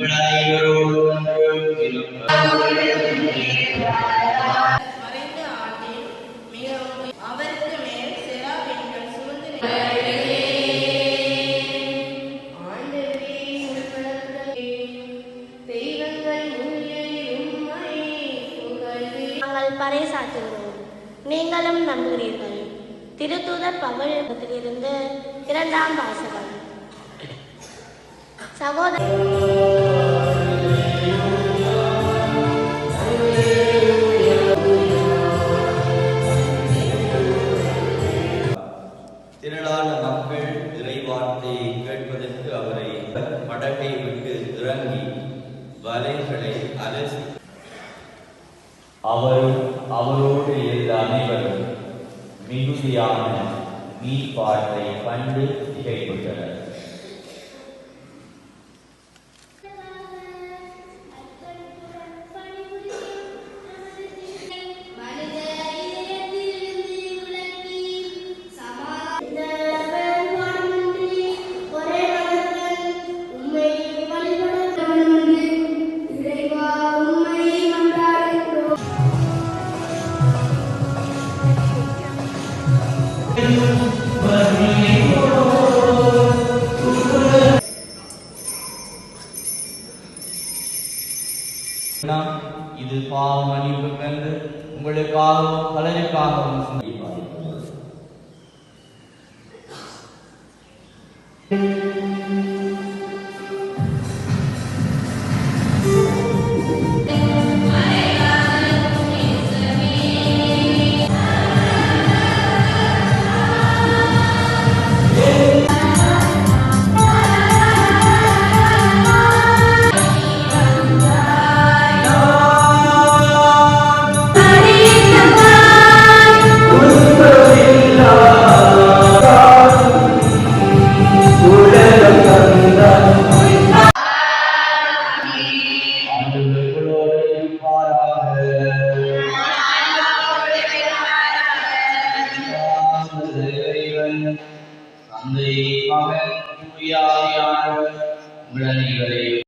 உங்கள் அனைவரோடும் அவருக்கு மேல் செராபீன்கள் சுமந்து நாங்கள் பறைசாற்றுகிறோம். நீங்களும் நம்புகிறீர்கள். திருத்தூதர் பகலிருந்து இரண்டாம் வாசகம். சகோதர திரளான மக்கள் இறைவார்த்தையை கேட்பதற்கு அவரை படகை விட்டு இறங்கி வலைகளை அலசி அவர் அவரோடு இருந்த அனைவரும் மிகுதியான மீட்பாட்டை கண்டு திகைப்புற்றனர் இது பாவ மன்னிப்பு என்று உங்களுக்காகவும் பலருக்காகவும் சிந்திப்பார்கள் ஆண்டவர்களோடு தந்தை மகன் உங்கள் அனைவரையும்